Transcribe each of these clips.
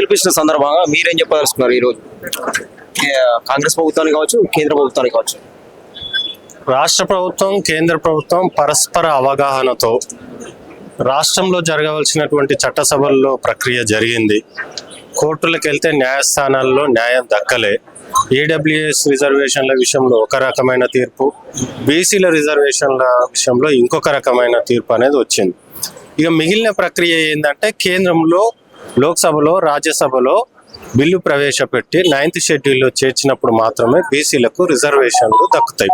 పిలిపించిన సందర్భంగా మీరేం చెప్పదలుచుకున్నారు ఈరోజు? కాంగ్రెస్ ప్రభుత్వానికి కావచ్చు కేంద్ర ప్రభుత్వానికి కావచ్చు? రాష్ట్ర ప్రభుత్వం కేంద్ర ప్రభుత్వం పరస్పర అవగాహనతో రాష్ట్రంలో జరగవలసినటువంటి చట్టసభల్లో ప్రక్రియ జరిగింది. కోర్టులకు వెళ్తే న్యాయస్థానాల్లో న్యాయం దక్కలే. ఏడబ్ల్యూఎస్ రిజర్వేషన్ల విషయంలో ఒక రకమైన తీర్పు బీసీల రిజర్వేషన్ల విషయంలో ఇంకొక రకమైన తీర్పు అనేది వచ్చింది. ఇక మిగిలిన ప్రక్రియ ఏంటంటే కేంద్రంలో లోక్సభలో రాజ్యసభలో బిల్లు ప్రవేశపెట్టి నైన్త్ షెడ్యూల్లో చేర్చినప్పుడు మాత్రమే బీసీలకు రిజర్వేషన్లు దక్కుతాయి.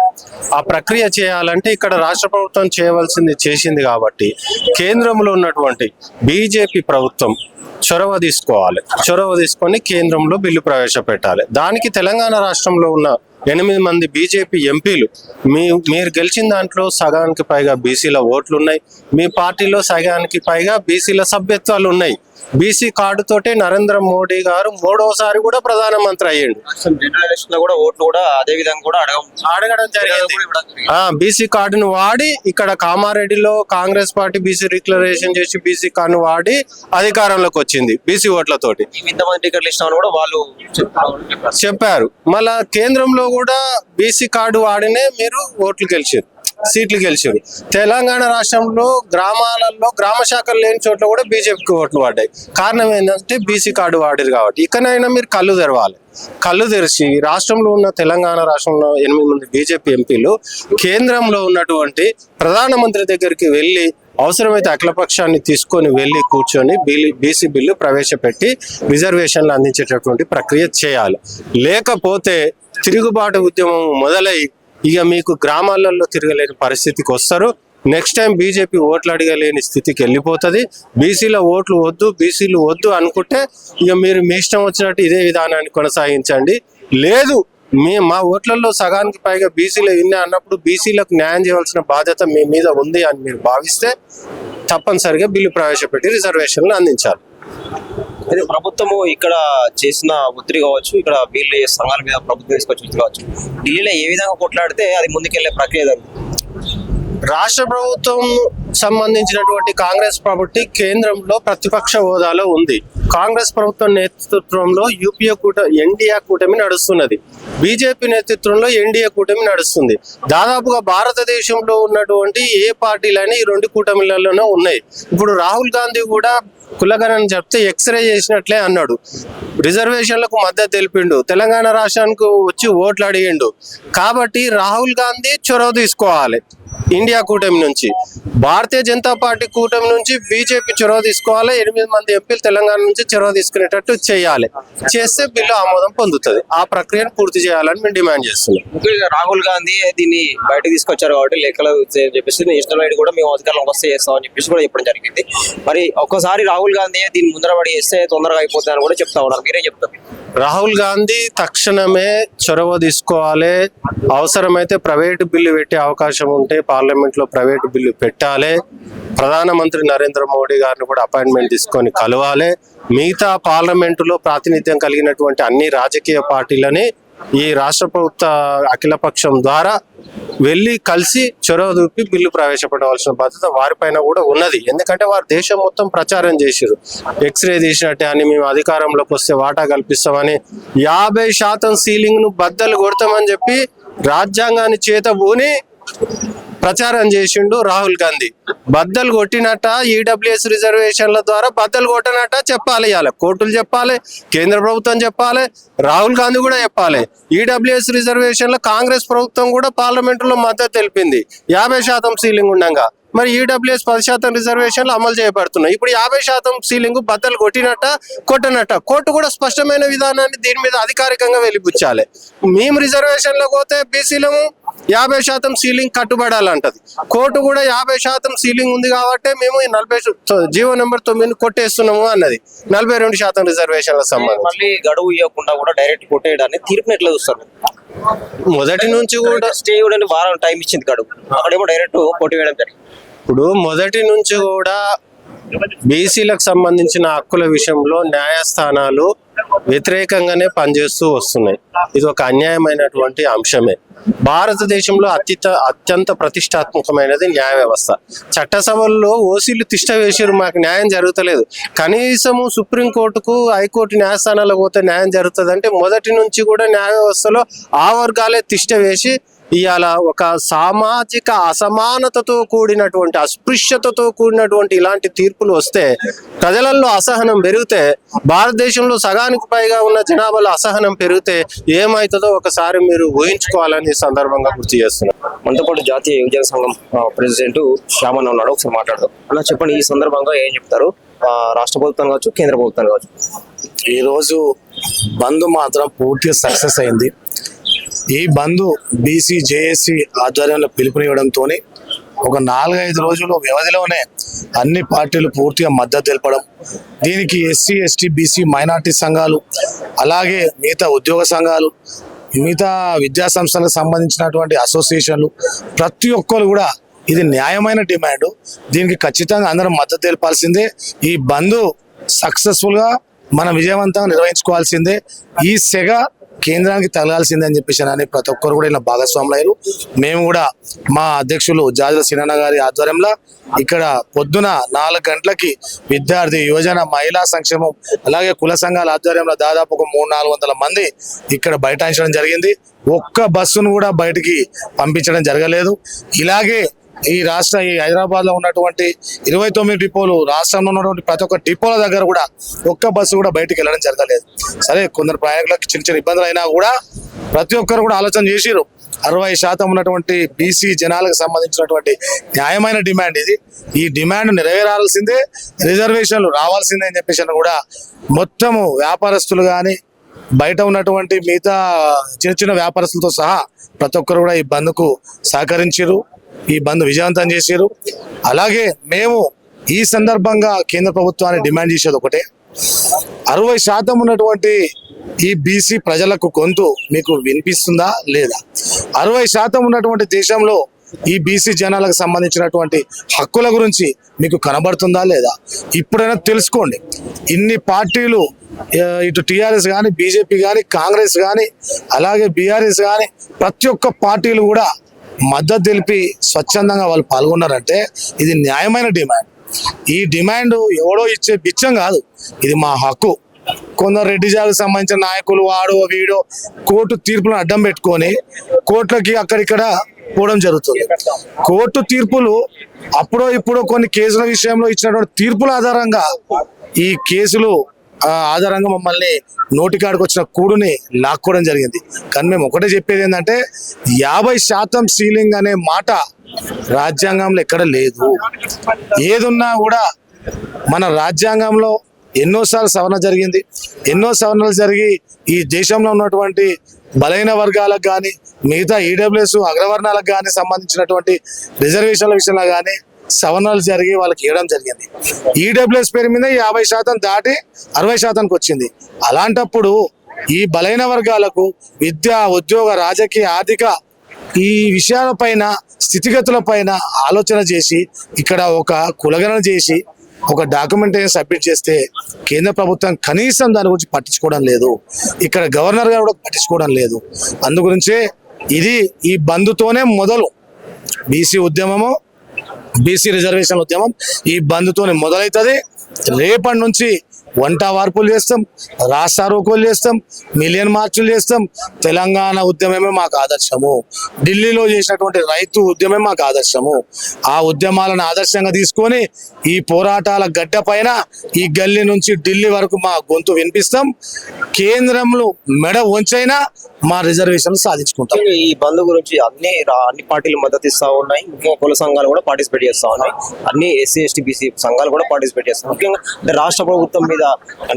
ఆ ప్రక్రియ చేయాలంటే ఇక్కడ రాష్ట్ర ప్రభుత్వం చేయవలసింది చేసింది కాబట్టి కేంద్రంలో ఉన్నటువంటి బీజేపీ ప్రభుత్వం చొరవ తీసుకోవాలి. చొరవ తీసుకొని కేంద్రంలో బిల్లు ప్రవేశపెట్టాలి. దానికి తెలంగాణ రాష్ట్రంలో ఉన్న ఎనిమిది మంది బీజేపీ ఎంపీలు మీ మీరు గెలిచిన దాంట్లో సగానికి పైగా బీసీల ఓట్లు ఉన్నాయి మీ పార్టీలో సగానికి పైగా బీసీల సభ్యత్వాలు ఉన్నాయి బీసీ కార్డు తోటే నరేంద్ర మోడీ గారు మూడోసారి కూడా ప్రధానమంత్రి అయ్యిండు. జనరల్ ఎలక్షన్లో కూడా ఓట్లు కూడా అదే విధంగా కూడా అడగ అడగడం జరిగింది. ఆ బీసీ కార్డును వాడి ఇక్కడ కామారెడ్డిలో కాంగ్రెస్ పార్టీ బీసీ డిక్లరేషన్ చేసి బీసీ కార్డును వాడి అధికారంలోకి వచ్చింది బీసీ ఓట్లతోటి. ఇంతమంది టికెట్లు కూడా వాళ్ళు చెప్పారు. చెప్పారు. మళ్ళా కేంద్రంలో కూడా బీసీ కార్డు వాడినే మీరు ఓట్లు గెలిచారు సీట్లు గెలిచారు తెలంగాణ రాష్ట్రంలో గ్రామాలలో గ్రామ శాఖలు లేని చోట్ల కూడా బీజేపీకి ఓట్లు పడ్డాయి. కారణం ఏంటంటే బీసీ కార్డు వాడారు కాబట్టి. ఇకనైనా మీరు కళ్ళు తెరవాలి. కళ్ళు తెరిచి రాష్ట్రంలో ఉన్న తెలంగాణ రాష్ట్రంలో ఎనిమిది మంది బీజేపీ ఎంపీలు కేంద్రంలో ఉన్నటువంటి ప్రధానమంత్రి దగ్గరికి వెళ్ళి అవసరమైతే అఖిలపక్షాన్ని తీసుకొని వెళ్ళి కూర్చొని బిల్లు బీసీ బిల్లు ప్రవేశపెట్టి రిజర్వేషన్లు అందించేటటువంటి ప్రక్రియ చేయాలి. లేకపోతే తిరుగుబాటు ఉద్యమం మొదలై ఇక మీకు గ్రామాలలో తిరగలేని పరిస్థితికి వస్తారు. నెక్స్ట్ టైం బీజేపీ ఓట్లు అడగలేని స్థితికి వెళ్ళిపోతుంది. బీసీల ఓట్లు వద్దు బీసీలు వద్దు అనుకుంటే ఇక మీరు మీ ఇష్టం వచ్చినట్టు ఇదే విధానాన్ని కొనసాగించండి. లేదు మీ మా ఓట్లలో సగానికి పైగా బీసీలు ఇన్ని అన్నప్పుడు బీసీలకు న్యాయం చేయవలసిన బాధ్యత మీ మీద ఉంది అని మీరు భావిస్తే తప్పనిసరిగా బిల్లు ప్రవేశపెట్టి రిజర్వేషన్లు అందించాలి. అదే ప్రభుత్వము ఇక్కడ చేసిన ఒత్తిడి కావచ్చు ఇక్కడ వీళ్ళు సంఘాల మీద ప్రభుత్వం తీసుకొచ్చి ఒత్తిడి కావచ్చు ఢిల్లీలో ఏ విధంగా కొట్లాడితే అది ముందుకెళ్ళే ప్రక్రియ రాష్ట్ర ప్రభుత్వం సంబంధించినటువంటి కాంగ్రెస్ పార్టీ కేంద్రంలో ప్రతిపక్ష హోదాలో ఉంది. కాంగ్రెస్ ప్రభుత్వం నేతృత్వంలో యూపీఏ కూట ఎన్డీఏ కూటమి నడుస్తున్నది. బీజేపీ నేతృత్వంలో ఎన్డీఏ కూటమి నడుస్తుంది. దాదాపుగా భారతదేశంలో ఉన్నటువంటి ఏ పార్టీలైనా ఈ రెండు కూటమిలలోనే ఉన్నాయి. ఇప్పుడు రాహుల్ గాంధీ కూడా కులగణన చెప్తే ఎక్స్రే చేసినట్లే అన్నాడు. రిజర్వేషన్లకు మద్దతు తెలిపిండు. తెలంగాణ రాష్ట్రానికి వచ్చి ఓట్లు అడిగిండు. కాబట్టి రాహుల్ గాంధీ చొరవ తీసుకోవాలి. ఇండియా కూటమి నుంచి. భారతీయ జనతా పార్టీ కూటమి నుంచి బీజేపీ చొరవ తీసుకోవాలి ఎనిమిది మంది ఎంపీలు తెలంగాణ నుంచి చొరవ తీసుకునేటట్టు చేయాలి. చేస్తే బిల్లు ఆమోదం పొందుతుంది. ఆ ప్రక్రియను పూర్తి చేయాలని మేము డిమాండ్ చేస్తున్నాం. రాహుల్ గాంధీ దీన్ని బయటకు తీసుకొచ్చారు కాబట్టి లెక్కలు చెప్పేసి నేషనల్ వైడ్ కూడా మేము అధికారంలోకి వస్తే చేస్తామని చెప్పేసి కూడా చెప్పడం జరిగింది. మరి ఒక్కసారి రాహుల్ గాంధీ దీన్ని ముందర పడి చేస్తే తొందరగా అయిపోతుంది అని కూడా చెప్తా ఉన్నారు. మీరే చెప్తారు. రాహుల్ గాంధీ తక్షణమే చొరవ తీసుకోవాలి. అవసరమైతే ప్రైవేటు బిల్లు పెట్టే అవకాశం ఉంటే పార్లమెంట్లో ప్రైవేటు బిల్లు పెట్టాలి. ప్రధానమంత్రి నరేంద్ర మోడీ గారిని కూడా అపాయింట్మెంట్ తీసుకొని కలవాలి. మిగతా పార్లమెంటులో ప్రాతినిధ్యం కలిగినటువంటి అన్ని రాజకీయ పార్టీలని ఈ రాష్ట్ర ప్రభుత్వ అఖిలపక్షం ద్వారా వెళ్ళి కలిసి చొరవ చూపి బిల్లు ప్రవేశపెట్టవలసిన బాధ్యత వారిపైన కూడా ఉన్నది. ఎందుకంటే వారు దేశం మొత్తం ప్రచారం చేశారు ఎక్స్రే తీసినట్టే అని మేము అధికారంలోకి వస్తే వాటా కల్పిస్తామని యాభై శాతం సీలింగ్ను బద్దలు కొడతామని చెప్పి రాజ్యాంగాన్ని చేతబూని ప్రచారం చేసిండు రాహుల్ గాంధీ. బద్దలు కొట్టినట్ట ఈడబ్ల్యూఎస్ రిజర్వేషన్ల ద్వారా బద్దలు కొట్టినట్ట చెప్పాలి ఇవాళ కోర్టులు చెప్పాలి కేంద్ర ప్రభుత్వం చెప్పాలి రాహుల్ గాంధీ కూడా చెప్పాలి. ఈడబ్ల్యూఎస్ రిజర్వేషన్ల కాంగ్రెస్ ప్రభుత్వం కూడా పార్లమెంటులో మద్దతు తెలిపింది. యాభై శాతం సీలింగ్ ఉండగా. మరి ఈడబ్ల్యూఎస్ పది శాతం రిజర్వేషన్లు అమలు చేయబడుతున్నాయి. ఇప్పుడు యాభై శాతం సీలింగ్ బద్దలు కొట్టినట్ట కొట్టనట్ట. కోర్టు కూడా స్పష్టమైన విధానాన్ని దీని మీద అధికారికంగా వెలిబుచ్చాలి. మేము రిజర్వేషన్లకు పోతే బీసీలము యాభై శాతం సీలింగ్ కట్టుబడాలంటది. కోర్టు కూడా యాభై శాతం సీలింగ్ ఉంది కాబట్టి మేము ఈ నలభై జీవో నెంబర్ తొమ్మిది కొట్టేస్తున్నాము అన్నది. నలభై రెండు శాతం రిజర్వేషన్ల సంబంధం మళ్ళీ గడువు ఇవ్వకుండా కూడా డైరెక్ట్ కొట్టేయడాన్ని తీర్పుని ఎట్లా చూస్తారు? మొదటి నుంచి కూడా స్టే కూడా వారం టైం ఇచ్చింది గడువు అక్కడేమో డైరెక్ట్ కొట్టి వేయడం జరిగింది. ఇప్పుడు మొదటి నుంచి కూడా బీసీలకు సంబంధించిన హక్కుల విషయంలో న్యాయస్థానాలు వ్యతిరేకంగానే పనిచేస్తూ వస్తున్నాయి. ఇది ఒక అన్యాయమైనటువంటి అంశమే. భారతదేశంలో అత్యంత అత్యంత ప్రతిష్టాత్మకమైనది న్యాయ వ్యవస్థ. చట్టసభల్లో ఓసీలు తిష్ట వేసారు మాకు న్యాయం జరుగుతలేదు. కనీసము సుప్రీంకోర్టుకు హైకోర్టు న్యాయస్థానాలకు పోతే న్యాయం జరుగుతుంది అంటే మొదటి నుంచి కూడా న్యాయ వ్యవస్థలో ఆ వర్గాలే తిష్ట వేసి ఇవాళ ఒక సామాజిక అసమానతతో కూడినటువంటి అస్పృశ్యతతో కూడినటువంటి ఇలాంటి తీర్పులు వస్తే ప్రజలలో అసహనం పెరిగితే భారతదేశంలో సగానికి పైగా ఉన్న జనాభాలో అసహనం పెరిగితే ఏమవుతుందో ఒకసారి మీరు ఊహించుకోవాలని ఈ సందర్భంగా గుర్తు చేస్తున్నాను. మనతో పాటు జాతీయ యువజన సంఘం ప్రెసిడెంట్ శ్యామన్ ఉన్నాడు ఒకసారి మాట్లాడదాం. అలా చెప్పండి ఈ సందర్భంగా ఏం చెప్తారు? ఆ, రాష్ట్ర ప్రభుత్వం కావచ్చు కేంద్ర ప్రభుత్వం కావచ్చు. ఈరోజు బంద్ మాత్రం పూర్తిగా సక్సెస్ అయింది. ఈ బంద్ బీసీ జేఏసీ ఆధ్వర్యంలో పిలుపునివ్వడంతో ఒక నాలుగైదు రోజుల వ్యవధిలోనే అన్ని పార్టీలు పూర్తిగా మద్దతు తెలపడం దీనికి ఎస్సీ ఎస్టీ బీసీ మైనార్టీ సంఘాలు అలాగే మిగతా ఉద్యోగ సంఘాలు మిగతా విద్యా సంస్థలకు సంబంధించినటువంటి అసోసియేషన్లు ప్రతి ఒక్కరు కూడా ఇది న్యాయమైన డిమాండ్. దీనికి ఖచ్చితంగా అందరం మద్దతు తెలపాల్సిందే. ఈ బంద్ సక్సెస్ఫుల్గా మనం విజయవంతంగా నిర్వహించుకోవాల్సిందే. ఈ సెగ కేంద్రానికి తగలాల్సిందే అని చెప్పేసి అని ప్రతి ఒక్కరు కూడా ఇలా భాగస్వాములు మేము కూడా మా అధ్యక్షులు జాజుల సినన్న గారి ఆధ్వర్యంలో ఇక్కడ పొద్దున నాలుగు గంటలకి విద్యార్థి యువజన మహిళా సంక్షేమం అలాగే కుల సంఘాల ఆధ్వర్యంలో దాదాపు ఒక మూడు నాలుగు వందల మంది ఇక్కడ బైఠాయించడం జరిగింది. ఒక్క బస్సును కూడా బయటికి పంపించడం జరగలేదు. ఇలాగే ఈ రాష్ట్ర ఈ హైదరాబాద్లో ఉన్నటువంటి ఇరవై తొమ్మిది డిపోలు రాష్ట్రంలో ఉన్నటువంటి ప్రతి ఒక్క డిపోల దగ్గర కూడా ఒక్క బస్సు కూడా బయటకు వెళ్ళడం జరగలేదు. సరే కొందరు ప్రయాణికులకు చిన్న చిన్న ఇబ్బందులు అయినా కూడా ప్రతి ఒక్కరు కూడా ఆలోచన చేసిరు అరవై శాతం ఉన్నటువంటి బీసీ జనాలకు సంబంధించినటువంటి న్యాయమైన డిమాండ్ ఇది. ఈ డిమాండ్ నెరవేరాల్సిందే రిజర్వేషన్లు రావాల్సిందే అని చెప్పేసి కూడా మొత్తము వ్యాపారస్తులు కానీ బయట ఉన్నటువంటి మిగతా చిన్న చిన్న వ్యాపారస్తులతో సహా ప్రతి ఒక్కరు కూడా ఈ బంద్కు సహకరించారు ఈ బంద్ విజయవంతం చేశారు. అలాగే మేము ఈ సందర్భంగా కేంద్ర ప్రభుత్వాన్ని డిమాండ్ చేసేది ఒకటే. అరవై శాతం ఉన్నటువంటి ఈ బీసీ ప్రజలకు గొంతు మీకు వినిపిస్తుందా? లేదా? అరవై శాతం ఉన్నటువంటి దేశంలో ఈ బీసీ జనాలకు సంబంధించినటువంటి హక్కుల గురించి మీకు కనబడుతుందా? లేదా? ఇప్పుడైనా తెలుసుకోండి. ఇన్ని పార్టీలు ఇటు టీఆర్ఎస్ కానీ బీజేపీ కానీ కాంగ్రెస్ కానీ అలాగే బీఆర్ఎస్ కానీ ప్రతి ఒక్క పార్టీలు కూడా మద్దతు తెలిపి స్వచ్ఛందంగా వాళ్ళు పాల్గొన్నారంటే ఇది న్యాయమైన డిమాండ్. ఈ డిమాండ్ ఎవడో ఇచ్చే బిచ్చం కాదు. ఇది మా హక్కు. కొందరు రెడ్డి జాతికి సంబంధించిన నాయకులు వాడో వీడో కోర్టు తీర్పులను అడ్డం పెట్టుకొని కోర్టులకి అక్కడిక్కడ పోవడం జరుగుతుంది. కోర్టు తీర్పులు అప్పుడో ఇప్పుడో కొన్ని కేసుల విషయంలో ఇచ్చినటువంటి తీర్పుల ఆధారంగా ఈ కేసులు ఆధారంగా మమ్మల్ని నోటికాడికి వచ్చిన కూడుని లాక్కోవడం జరిగింది. కానీ మేము ఒకటే చెప్పేది ఏంటంటే యాభై శాతం సీలింగ్ అనే మాట రాజ్యాంగంలో ఎక్కడ లేదు. ఏదున్నా కూడా మన రాజ్యాంగంలో ఎన్నోసార్లు సవరణ జరిగింది. ఎన్నో సవరణలు జరిగి ఈ దేశంలో ఉన్నటువంటి బలైన వర్గాలకు కానీ మిగతా ఈడబ్ల్యూఎస్ అగ్రవర్ణాలకు కానీ సంబంధించినటువంటి రిజర్వేషన్ల విషయంలో కానీ సవరణలు జరిగి వాళ్ళకి ఇవ్వడం జరిగింది. ఈడబ్ల్యూఎస్ పేరు మీద యాభై శాతం దాటి అరవై శాతానికి వచ్చింది. అలాంటప్పుడు ఈ బలైన వర్గాలకు విద్య ఉద్యోగ రాజకీయ ఆర్థిక ఈ విషయాలపైన స్థితిగతులపైన ఆలోచన చేసి ఇక్కడ ఒక కులగణన చేసి ఒక డాక్యుమెంటేషన్ సబ్మిట్ చేస్తే కేంద్ర ప్రభుత్వం కనీసం దాని గురించి పట్టించుకోవడం లేదు. ఇక్కడ గవర్నర్ గారు కూడా పట్టించుకోవడం లేదు. అందు గురించే ఇది ఈ బంధుతోనే మొదలు. బీసీ ఉద్యమము బీసీ రిజర్వేషన్ ఉద్యమం ఈ బంద్తోనే మొదలవుతుంది రేపటి నుంచి వంట వార్పులు చేస్తాం రాస్తారోకోలు చేస్తాం మిలియన్ మార్చులు చేస్తాం. తెలంగాణ ఉద్యమమే మాకు ఆదర్శము. ఢిల్లీలో చేసినటువంటి రైతు ఉద్యమే మాకు ఆదర్శము. ఆ ఉద్యమాలను ఆదర్శంగా తీసుకొని ఈ పోరాటాల గడ్డ పైన ఈ గల్లీ నుంచి ఢిల్లీ వరకు మా గొంతు వినిపిస్తాం. కేంద్రంలో మెడ వంచైనా మా రిజర్వేషన్ సాధించుకుంటాం. ఈ బంద్ గురించి అన్ని అన్ని పార్టీలు మద్దతు ఇస్తా ఉన్నాయి. ముఖ్యంగా కుల సంఘాలు కూడా పార్టిసిపేట్ చేస్తా ఉన్నాయి. అన్ని ఎస్సీ ఎస్టీ బీసీ సంఘాలు కూడా పార్టిసిపేట్ చేస్తాయి. ముఖ్యంగా రాష్ట్ర ప్రభుత్వం మీద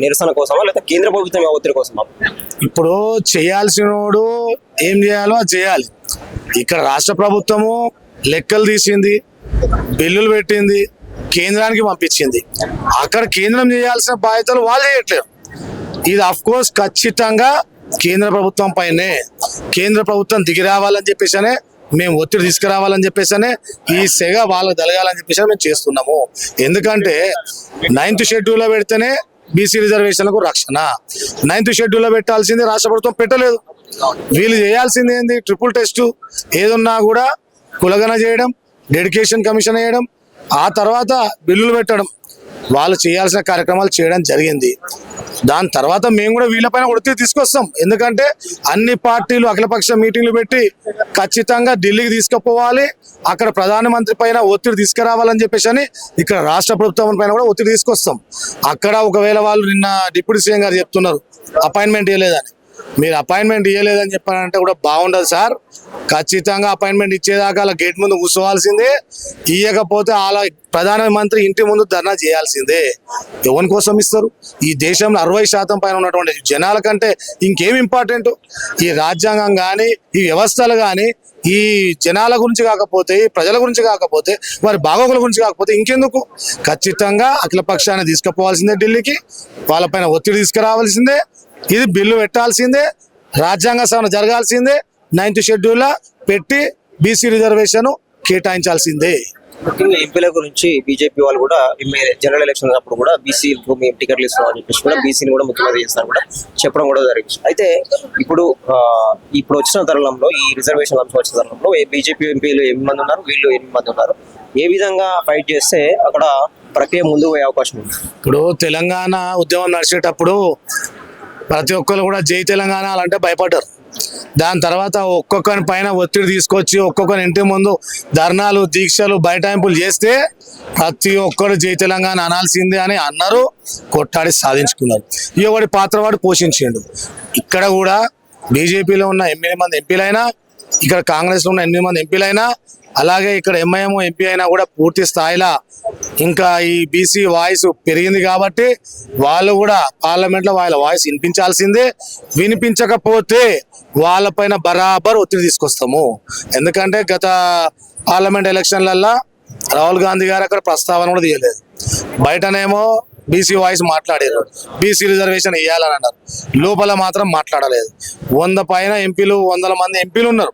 నిరసన కోసమా లేదా కేంద్ర ప్రభుత్వం ఒత్తిడి కోసమా? ఇప్పుడు చేయాల్సినోడు ఏం చేయాలో అది చేయాలి. ఇక్కడ రాష్ట్ర ప్రభుత్వము లెక్కలు తీసింది బిల్లులు పెట్టింది కేంద్రానికి పంపించింది. అక్కడ కేంద్రం చేయాల్సిన బాధ్యతలు వాళ్ళు చేయట్లేదు. ఇది అఫ్ కోర్స్ ఖచ్చితంగా కేంద్ర ప్రభుత్వం పైనే కేంద్ర ప్రభుత్వం దిగి రావాలని చెప్పేసి మేము ఒత్తిడి తీసుకురావాలని చెప్పేసి ఈ సెగ వాళ్ళకి తలగాలని చెప్పేసి మేము చేస్తున్నాము. ఎందుకంటే నైన్త్ షెడ్యూల్లో పెడితేనే బీసీ రిజర్వేషన్లకు రక్షణ. నైన్త్ షెడ్యూల్లో పెట్టాల్సింది రాష్ట్ర ప్రభుత్వం పెట్టలేదు. వీళ్ళు చేయాల్సింది ఏంది? ట్రిపుల్ టెస్ట్ ఏదున్నా కూడా కులగన చేయడం డెడికేషన్ కమిషన్ వేయడం ఆ తర్వాత బిల్లులు పెట్టడం. వాళ్ళు చేయాల్సిన కార్యక్రమాలు చేయడం జరిగింది. దాని తర్వాత మేము కూడా వీళ్ళపైన ఒత్తిడి తీసుకొస్తాం. ఎందుకంటే అన్ని పార్టీలు అఖిలపక్ష మీటింగ్లు పెట్టి ఖచ్చితంగా ఢిల్లీకి తీసుకుపోవాలి. అక్కడ ప్రధానమంత్రి పైన ఒత్తిడి తీసుకురావాలని చెప్పేసి అని ఇక్కడ రాష్ట్ర ప్రభుత్వం పైన కూడా ఒత్తిడి తీసుకొస్తాం. అక్కడ ఒకవేళ వాళ్ళు నిన్న డిప్యూటీ సీఎం గారు చెప్తున్నారు అపాయింట్మెంట్ ఇవ్వలేదని. మీరు అపాయింట్మెంట్ ఇవ్వలేదని చెప్పారంటే కూడా బాగుండదు సార్. ఖచ్చితంగా అపాయింట్మెంట్ ఇచ్చేదాకా అలా గేట్ ముందు కూర్చోవాల్సిందే. ఇవ్వకపోతే అలా ప్రధానమంత్రి ఇంటి ముందు ధర్నా చేయాల్సిందే. ఎవరి కోసం ఇస్తారు? ఈ దేశంలో అరవై శాతం పైన ఉన్నటువంటి జనాల కంటే ఇంకేం ఇంపార్టెంట్ ఈ రాజ్యాంగం కానీ ఈ వ్యవస్థలు కానీ ఈ జనాల గురించి కాకపోతే ఈ ప్రజల గురించి కాకపోతే వారి బాగోగుల గురించి కాకపోతే ఇంకెందుకు? ఖచ్చితంగా అఖిల పక్షాన్ని తీసుకుపోవాల్సిందే ఢిల్లీకి. వాళ్ళపైన ఒత్తిడి తీసుకురావాల్సిందే. ఇది బిల్లు పెట్టాల్సిందే రాజ్యాంగ సవరణ జరగాల్సిందే నైన్త్ షెడ్యూల్లో పెట్టి బీసీ రిజర్వేషన్ కేటాయించాల్సిందే. ముఖ్యంగా ఎంపీల గురించి బీజేపీ వాళ్ళు కూడా జనరల్ ఎలక్షన్ అప్పుడు కూడా బీసీలకు మేము టికెట్లు ఇస్తాం అని చెప్పేసి కూడా బీసీని కూడా ముఖ్యమంత్రి చేస్తారు కూడా చెప్పడం కూడా జరిగింది. అయితే ఇప్పుడు ఇప్పుడు వచ్చిన తరుణంలో ఈ రిజర్వేషన్ అంశం వచ్చిన తరుణంలో బీజేపీ ఎంపీలు ఎనిమిది మంది ఉన్నారు వీళ్ళు ఎనిమిది మంది ఉన్నారు ఏ విధంగా ఫైట్ చేస్తే అక్కడ ప్రక్రియ ముందుకు పోయే అవకాశం ఉంది? ఇప్పుడు తెలంగాణ ఉద్యమం నడిచేటప్పుడు ప్రతి ఒక్కరు కూడా జై తెలంగాణ అంటే భయపడ్డారు. దాని తర్వాత ఒక్కొక్కరి పైన ఒత్తిడి తీసుకొచ్చి ఒక్కొక్కరి ఇంటి ముందు ధర్నాలు దీక్షలు బైటాయింపులు చేస్తే ప్రతి ఒక్కరు జై తెలంగాణ అనాల్సిందే అని అన్నారు కొట్టాడి సాధించుకున్నారు. ఎవడి పాత్ర వాడు పోషించిండు. ఇక్కడ కూడా బీజేపీలో ఉన్న ఎనిమిది మంది ఎంపీలైనా ఇక్కడ కాంగ్రెస్లో ఉన్న ఎనిమిది మంది ఎంపీలైనా అలాగే ఇక్కడ ఎంఐఎం ఎంపీ అయినా కూడా పూర్తి స్థాయిలో ఇంకా ఈ బీసీ వాయిస్ పెరిగింది కాబట్టి వాళ్ళు కూడా పార్లమెంట్లో వాళ్ళ వాయిస్ వినిపించాల్సిందే. వినిపించకపోతే వాళ్ళపైన బరాబర్ ఒత్తిడి తీసుకొస్తాము. ఎందుకంటే గత పార్లమెంట్ ఎలక్షన్లల్లో రాహుల్ గాంధీ గారు అక్కడ ప్రస్తావన కూడా తీయలేదు. బయటనేమో బీసీ వాయిస్ మాట్లాడారు. బీసీ రిజర్వేషన్ ఇవ్వాలని అన్నారు లోపల మాత్రం మాట్లాడలేదు. వంద పైన ఎంపీలు వందల మంది ఎంపీలు ఉన్నారు.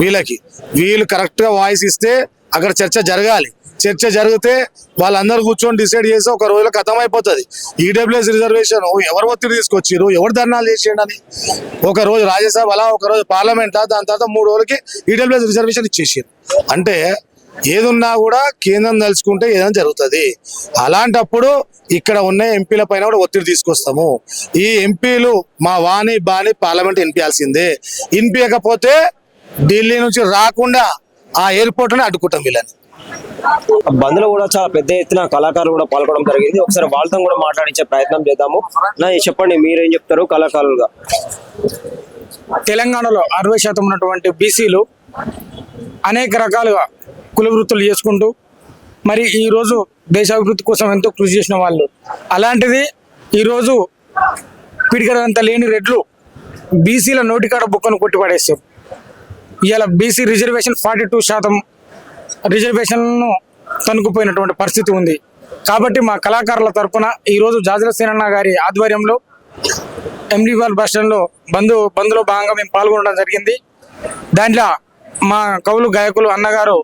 వీళ్ళకి. వీళ్ళు కరెక్ట్గా వాయిస్ ఇస్తే అక్కడ చర్చ జరగాలి. చర్చ జరిగితే వాళ్ళందరూ కూర్చొని డిసైడ్ చేసి ఒక రోజులో ఖతం అయిపోతుంది ఈడబ్ల్యూఎస్ రిజర్వేషన్ ఎవరు ఒత్తిడి తీసుకొచ్చిర్రు? ఎవరు ధర్నాలు చేసేయండి అని? ఒక రోజు రాజ్యసభ అలా ఒక రోజు పార్లమెంట్? దాని తర్వాత మూడు రోజులకి ఈడబ్ల్యూఎస్ రిజర్వేషన్ ఇచ్చేసారు అంటే ఏదున్నా కూడా కేంద్రం తలుచుకుంటే ఏదైనా జరుగుతుంది. అలాంటప్పుడు ఇక్కడ ఉన్న ఎంపీల పైన కూడా ఒత్తిడి తీసుకొస్తాము. ఈ ఎంపీలు మా వాణి బాని పార్లమెంట్ వినిపించాల్సిందే వినిపించకపోతే ఢిల్లీ నుంచి రాకుండా ఆ ఎయిర్పోర్ట్ అడ్డుకుంటాం వీళ్ళని. బంద్లో కూడా చాలా పెద్ద ఎత్తున కళాకారులు కూడా పాల్గొనడం జరిగింది. ఒకసారి వాళ్ళతో కూడా మాట్లాడించే ప్రయత్నం చేద్దాము. నా చెప్పండి మీరేం చెప్తారు కళాకారులుగా? తెలంగాణలో అరవై శాతం ఉన్నటువంటి బీసీలు అనేక రకాలుగా కుల వృత్తులు చేసుకుంటూ మరి ఈరోజు దేశ అభివృద్ధి కోసం ఎంతో కృషి చేసిన వాళ్ళు. అలాంటిది ఈరోజు పిడికరంత లేని రెడ్లు బీసీల నోటికాడ బుక్కను కొట్టి పడేస్తారు ఇవాళ బీసీ రిజర్వేషన్ ఫార్టీ టూ శాతం రిజర్వేషన్ను తనుకుపోయినటువంటి పరిస్థితి ఉంది. కాబట్టి మా కళాకారుల తరఫున ఈరోజు జాజుల సేనన్న గారి ఆధ్వర్యంలో ఎండివాల్ బస్ స్టాండ్లో బంధు బంధులో భాగంగా మేము పాల్గొనడం జరిగింది. దాంట్లో మా కవులు గాయకులు అన్నగారు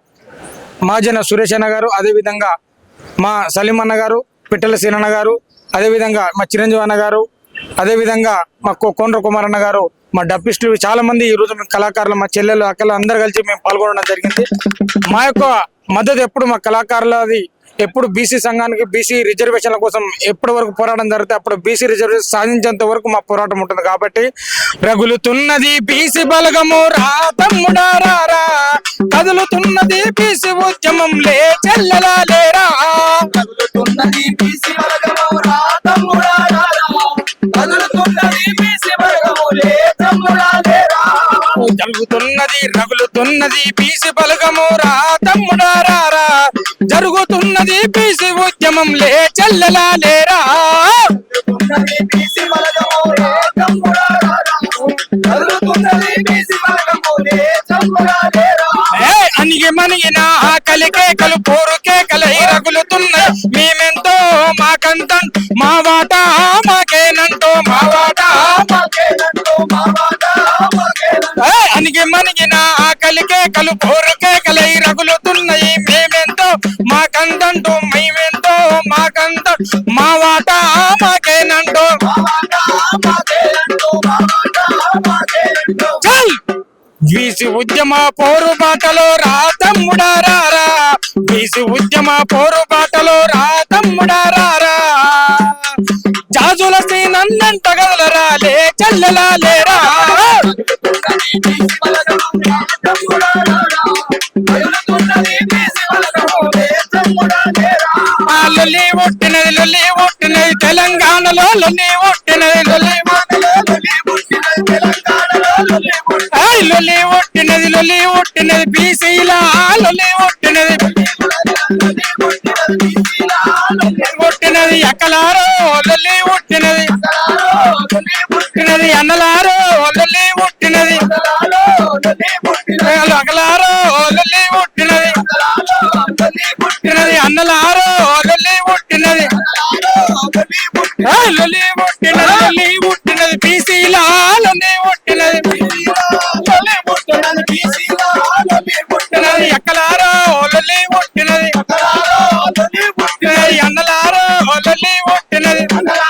మాజన సురేష్ అన్న గారు అదేవిధంగా మా సలీం అన్న గారు పిట్టల సీనన్న గారు అదేవిధంగా మా చిరంజీవి అన్న గారు అదేవిధంగా మా కోండ్ర కుమార్ అన్న గారు మా డప్పిస్టులు చాలా మంది ఈ రోజు మేము కళాకారులు మా చెల్లెలు అక్కలు అందరు కలిసి మేము పాల్గొనడం జరిగింది. మా యొక్క మద్దతు ఎప్పుడు మా కళాకారులది ఎప్పుడు బీసీ సంఘానికి బీసీ రిజర్వేషన్ల కోసం ఎప్పటి వరకు పోరాటం జరిగితే అప్పుడు బీసీ రిజర్వేషన్ సాధించేంత వరకు మా పోరాటం ఉంటుంది. కాబట్టి రగులుతున్నది బీసీ బలగము రా తమ్ముడా రా కదులుతున్నది బీసీ ఉద్యమం లే చెల్లెలా లేరా. కదులుతున్నది బీసీ బలగము రా తమ్ముడా జరుగుతున్నది రగులుతున్నది బీసీ బలగము రా తమ్ముడా రా రా. జరుగుతున్నది బీసీ ఉద్యమం లే చెల్లెలా లేరా? అనిగి మనిగిన ఆకలి కేకలు పోరు కేకలై రగులుతున్నాయి. మేమెంతో మాకంత మా వాటా మాకేనంటో మా మనిగి ఆకలికే కలు కోరకే కలై రగులుతున్నాయి. మేమెంతో మాకందంటూ మేమెంతో మాకంద మా వాట మాకేనంటూ చల్! ఉద్యమ పోరు బాటలో రా తమ్ముడా రారా ఉద్యమ పోరు బాటలో రా తమ్ముడా జాజుల సీనందంట గదలరా లే చల్లలా లేరా లొల్లి ఒట్టినది లొల్లి ఒట్టినది తెలంగాణలో లొల్లి ఒట్టినది లొల్లి లొల్లి ఒట్టినది. లొల్లి ఒట్టినది బీసీలా లొల్లి ఒట్టినది. ఒట్టినది ఎక్కలారో లొల్లి ఒట్టినది. ఒట్టినది అన్నలారో అగలారో లొల్లి పుట్టినది పుట్టినది అన్నలారో లొల్లి ఒట్టినది ఏయ్ లొల్లి ఒట్టినది లొల్లి ఒట్టినది బీసీలా లొల్లి పుట్టినది. లొల్లి ఒట్టినది ఒట్టినది ఎక్కలారో పుట్టినది. ఒట్టినది ఒట్టినది అన్నలారో లొల్లి ఒట్టినది ఒట్టినది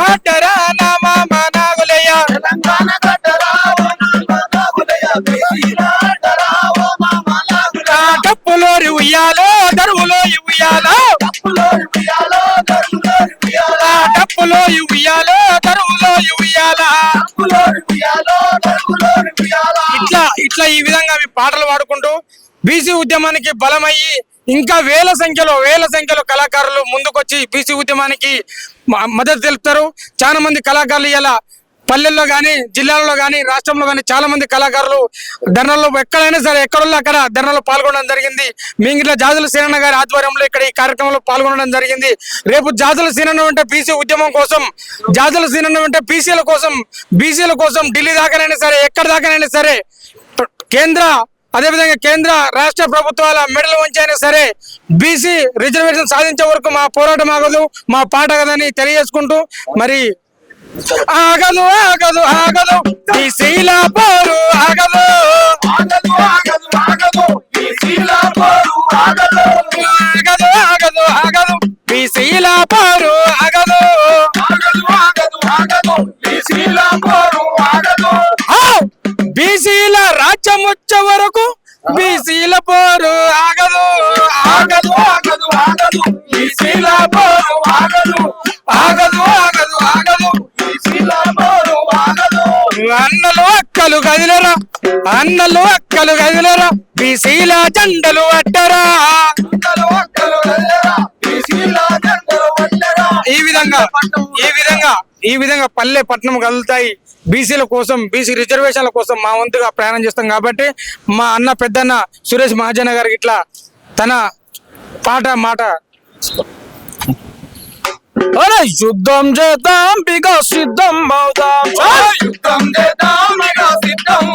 బీసీల అడ్డరా నా మామ నాగులయ్య ఆ డప్పులోరి ఉయ్యాలో దరువులో ఉయ్యాలో. ఆ డప్పులో ఉయ్యాలో దరువులో ఉయ్యాలా. ఇట్లా ఇట్లా ఈ విధంగా మీ పాటలు పాడుకుంటూ బీసీ ఉద్యమానికి బలమయ్యి ఇంకా వేల సంఖ్యలో వేల సంఖ్యలో కళాకారులు ముందుకొచ్చి బీసీ ఉద్యమానికి మద్దతు తెలుపుతారు. చాలా మంది కళాకారులు ఇలా పల్లెల్లో కానీ జిల్లాల్లో కానీ రాష్ట్రంలో కానీ చాలా మంది కళాకారులు ధర్నాల్లో ఎక్కడైనా సరే ఎక్కడున్నా అక్కడ ధర్నాలో పాల్గొనడం జరిగింది. మింగిట్ల జాజుల సేనన్న గారి ఆధ్వర్యంలో ఇక్కడ ఈ కార్యక్రమంలో పాల్గొనడం జరిగింది. రేపు జాజుల సీనన్న అంటే బీసీ ఉద్యమం కోసం జాజుల సీనన్న అంటే బీసీల కోసం బీసీల కోసం ఢిల్లీ దాకానైనా సరే ఎక్కడ దాకానైనా సరే కేంద్ర అదేవిధంగా కేంద్ర రాష్ట్ర ప్రభుత్వాల మెడలు వంచైనా సరే బీసీ రిజర్వేషన్ సాధించే వరకు మా పోరాటం ఆగదు మా పాట ఆగదని తెలియజేసుకుంటూ మరి ఆగదు ఆగదు ఆగదు. బీసీల పోరు ఆగదు. ఆగదు ఆగదు ఆగదు. బీసీల పోరు ఆగదు! బీసీల రాజ్యం వచ్చే వరకు బీసీల పోరు ఆగదు ఆగదు ఆగదు ఆగదు. బీసీల పోరు ఆగదు ఆగదు ఆగదు ఆగదు. అన్నలు అక్కలు కదిలరా అన్నలు అక్కలు కదిలరా. బీసీల జెండలు అట్టరా ఈ విధంగా ఈ విధంగా ఈ విధంగా పల్లె పట్టణం కదులుతాయి. బీసీల కోసం బీసీ రిజర్వేషన్ల కోసం మా వంతుగా ప్రయాణం చేస్తాం కాబట్టి మా అన్న పెద్దన్న సురేష్ మహాజన గారికి ఇట్లా తన పాట మాట. అరే యుద్ధం చేద్దాం బిగా సిద్ధం అవుదాం. యుద్ధం చేద్దాం సిద్ధం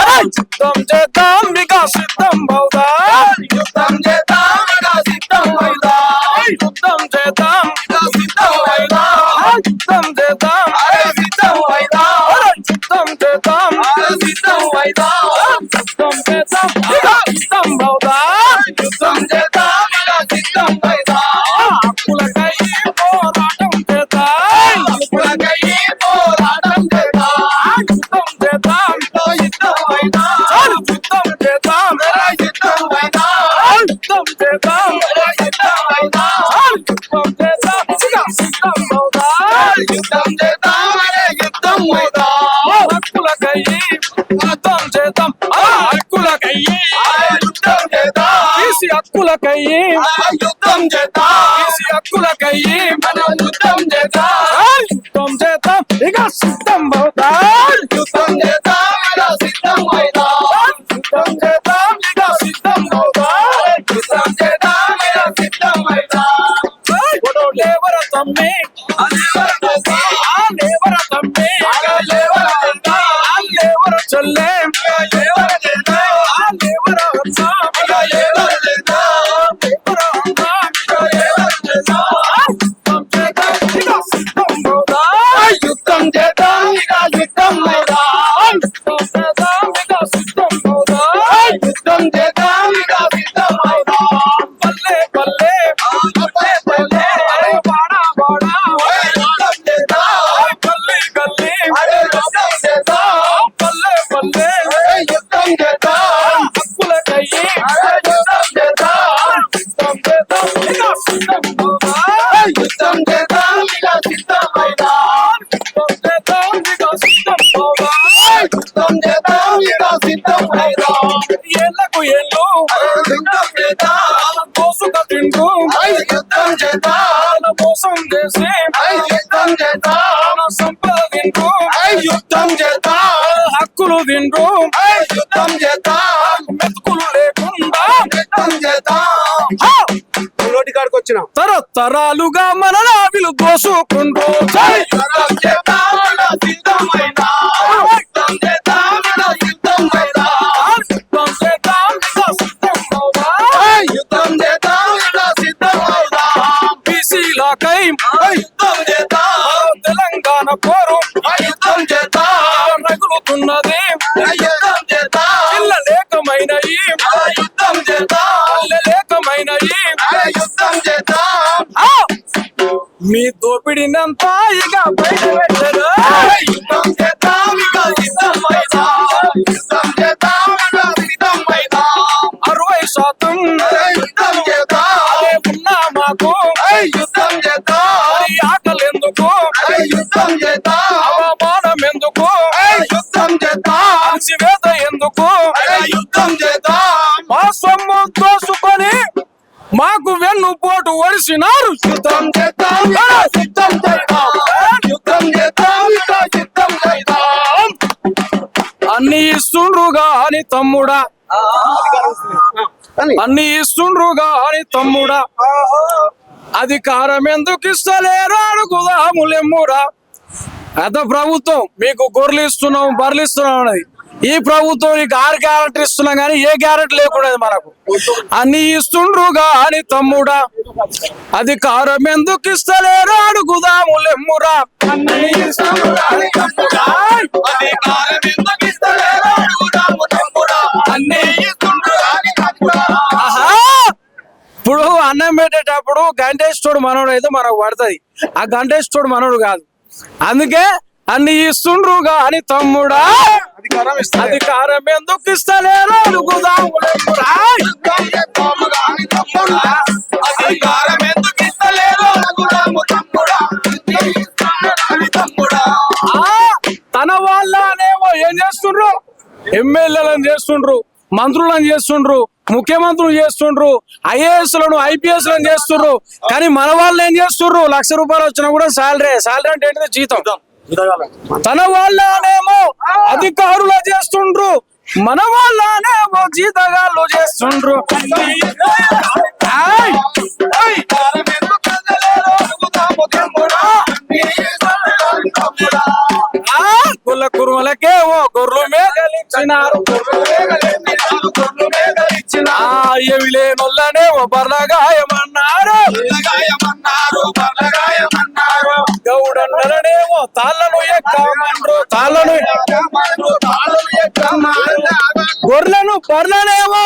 అరే యుద్ధం చేద్దాం బిగా సిద్ధం అవుదాం. యుద్ధం చేద్దాం సిద్ధం యుద్ధం చేద్దాం సిద్ధం యుద్ధం చేద్దాం సిద్ధం అయిదాం అరే చేద్దాం. సిద్ధం అయిదాం యుద్ధం చేద్దాం సిద్ధం అవుదాం చేద్దాం సిద్ధం అయిదాం పోరాటం చేద్దాం yeah. కోసం చేసే యుద్ధం చేద్దాం సంపాదిండ్రోం యుద్ధం చేద్దాం హక్కులు తిండ్రోం యుద్ధం చేద్దాం లేకుండా యుద్ధం చేద్దాం నోటి తరాలుగా మన నావిలు దోసుకుంటూ యుద్ధం చేద్దాం సిద్ధం బీసీలకై యుద్ధం చేద్దాం తెలంగాణ పోరు. యుద్ధం చేద్దాం రగులుతున్నది. యుద్ధం చేద్దాం పిల్లలేకమైనయి యుద్ధం చేద్దాం పిల్లలేకమైనయి యుద్ధం చేద్దాం ఆ! మీ దోపిడినంతా ఇక బయట పెట్టరు. యుద్ధం చేద్దాం అన్ని ఇస్తుండ్రుగా అని తమ్ముడా. అధికారం ఎందుకు ఇస్తలేరు? అడుగుదాములెమ్మురా గత ప్రభుత్వం మీకు గొర్రెలు ఇస్తున్నాం బర్రెలు ఇస్తున్నాం అన్నది. ఈ ప్రభుత్వం నీకు ఆరు గ్యారెంటీ ఇస్తున్నాం కానీ ఏ గ్యారెంటీ లేకుండా మనకు. అన్ని ఇస్తుండ్రుగా అని తమ్ముడా. అధికారం ఎందుకు ఇస్తలేరు? అడుగుదాములెమ్మురా అన్ని ఇస్తున్నామని తమ్ముడా. అధికారం ఎందుకు ఇస్తలేరు? ఇప్పుడు అన్నం పెట్టేటప్పుడు గంటేశ్వరుడు మనోడు అయితే మనకు పడుతుంది. ఆ గంటేశ్వరుడు మనోడు కాదు. అందుకే అన్ని ఇస్తుండ్రుగా అని తమ్ముడా. అధికారం ఎందుకు ఇస్తలేరు? గాని అధికారం ఎందుకు ఇస్తలేరు? తన వాళ్ళనేమో ఏం చేస్తుండ్రు? ఎమ్మెల్యేలను చేస్తుండ్రు. మంత్రులను చేస్తుండ్రు ముఖ్యమంత్రులు చేస్తుండ్రు ఐఏఎస్లను ఐపీఎస్లను చేస్తుండ్రు. కానీ మన వాళ్ళు ఏం చేస్తుండ్రు? లక్ష రూపాయలు వచ్చినా కూడా సాలరీ సాలరీ అంటే ఏంటిది? జీతం. తన వాళ్ళనేమో అధికారులు చేస్తుండ్రు మన వాళ్ళనేమో జీతగాళ్ళు చేస్తుండ్రు. కుల కురుమలకే ఓ గొర్రు మేఘలిచ్చినారు. ఆయవిలే లేనొల్లనే ఓ బర్లగాయమన్నారు. గౌడన్నలనే ఓ తాళ్ళను ఎక్కమన్నారు తాళ్ళను గొర్రెలను బర్లనేమో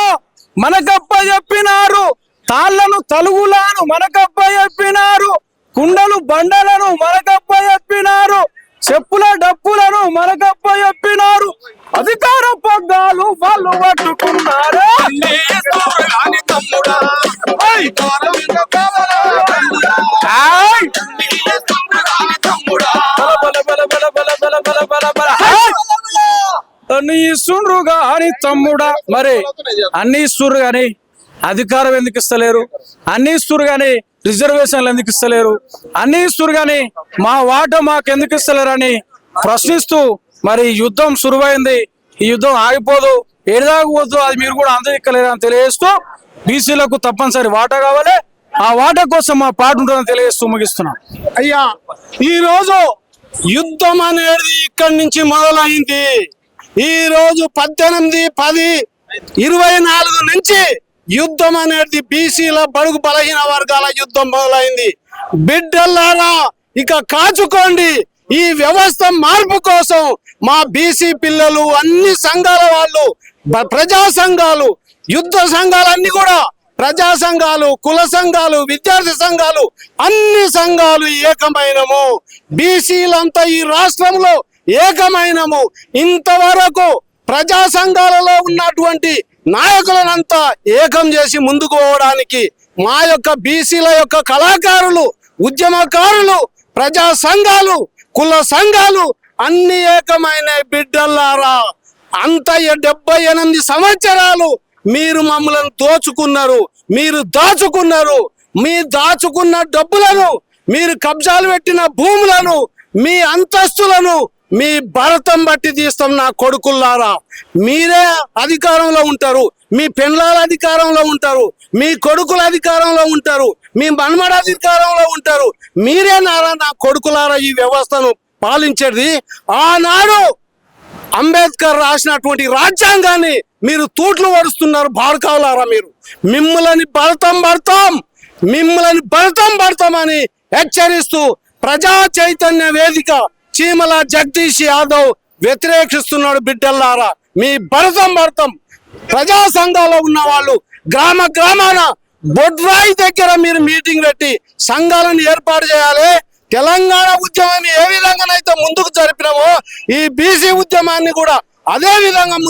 మనకప్ప చెప్పినారు తాళ్ళను తలుగులాను మనకప్ప చెప్పినారు కుండలు బండలను మనకప్ప చెప్పినారు. చెప్పుల డప్పులను మనకప్ప చెప్పినారు అధికార పగ్గాలు వాళ్ళు పట్టుకున్నారు. అన్ని ఇస్తుండ్రు కానీ తమ్ముడా. మరి అన్ని ఇస్తుండ్రు కానీ అధికారం ఎందుకు ఇస్తలేరు? అన్ని ఇస్తురు కానీ రిజర్వేషన్లు ఎందుకు ఇస్తలేరు? అన్ని ఇస్తురు కానీ మా వాట మాకు ఎందుకు ఇస్తలేరు అని ప్రశ్నిస్తూ మరి యుద్ధం సురువైంది. ఈ యుద్ధం ఆగిపోదు. ఏడాగపోదు అది మీరు కూడా అందజెక్కలేరు అని తెలియజేస్తూ బీసీలకు తప్పనిసరి వాటా కావాలి. ఆ వాటా కోసం మా పాట ఉంటుందని తెలియజేస్తూ ముగిస్తున్నాం. అయ్యా ఈరోజు యుద్ధం అనేది ఇక్కడి నుంచి మొదలైంది. ఈ రోజు పద్దెనిమిది పది ఇరవై నాలుగు నుంచి యుద్ధం అనేది బీసీల బడుగు బలహీన వర్గాల యుద్ధం మొదలైంది. బిడ్డల్లారా ఇక కాచుకోండి. ఈ వ్యవస్థ మార్పు కోసం మా బీసీ పిల్లలు అన్ని సంఘాల వాళ్ళు ప్రజా సంఘాలు యుద్ధ సంఘాలన్నీ కూడా ప్రజా సంఘాలు కుల సంఘాలు విద్యార్థి సంఘాలు అన్ని సంఘాలు ఏకమైనము. బీసీలంతా ఈ రాష్ట్రంలో ఏకమైనము. ఇంతవరకు ప్రజా సంఘాలలో ఉన్నటువంటి నాయకులనంతా ఏకం చేసి ముందుకు పోవడానికి మా యొక్క బీసీల యొక్క కళాకారులు ఉద్యమకారులు ప్రజా సంఘాలు కుల సంఘాలు అన్ని ఏకమైన బిడ్డలారా అంత డెబ్బై ఎనిమిది సంవత్సరాలు మీరు మమ్మల్ని దోచుకున్నారు మీరు దాచుకున్నారు. మీ దాచుకున్న డబ్బులను మీరు కబ్జాలు పెట్టిన భూములను మీ అంతస్తులను మీ భరతం బట్టి తీస్తాం నా కొడుకుల్లారా. మీరే అధికారంలో ఉంటారు మీ పెండ్లాల అధికారంలో ఉంటారు మీ కొడుకుల అధికారంలో ఉంటారు మీ మన్మడ అధికారంలో ఉంటారు. మీరే నారా నా కొడుకులారా ఈ వ్యవస్థను పాలించేది. ఆనాడు అంబేద్కర్ రాసినటువంటి రాజ్యాంగాన్ని మీరు తూట్లు పడుస్తున్నారు బాడకావులారా మీరు. మిమ్మల్ని బలతం పడతాం మిమ్మల్ని బలతం పడతామని హెచ్చరిస్తూ ప్రజా చైతన్య వేదిక చీమల జగదీష్ యాదవ్ వ్యతిరేకిస్తున్నాడు బిడ్డల్లారా. మీ భరతం భరతం. ప్రజా సంఘాల్లో ఉన్న వాళ్ళు గ్రామ గ్రామాన బొడ్రాయి దగ్గర మీరు మీటింగ్ పెట్టి సంఘాలను ఏర్పాటు చేయాలి. తెలంగాణ ఉద్యమాన్ని ఏ విధంగానైతే ముందుకు జరిపినామో ఈ బీసీ ఉద్యమాన్ని కూడా అదే విధంగా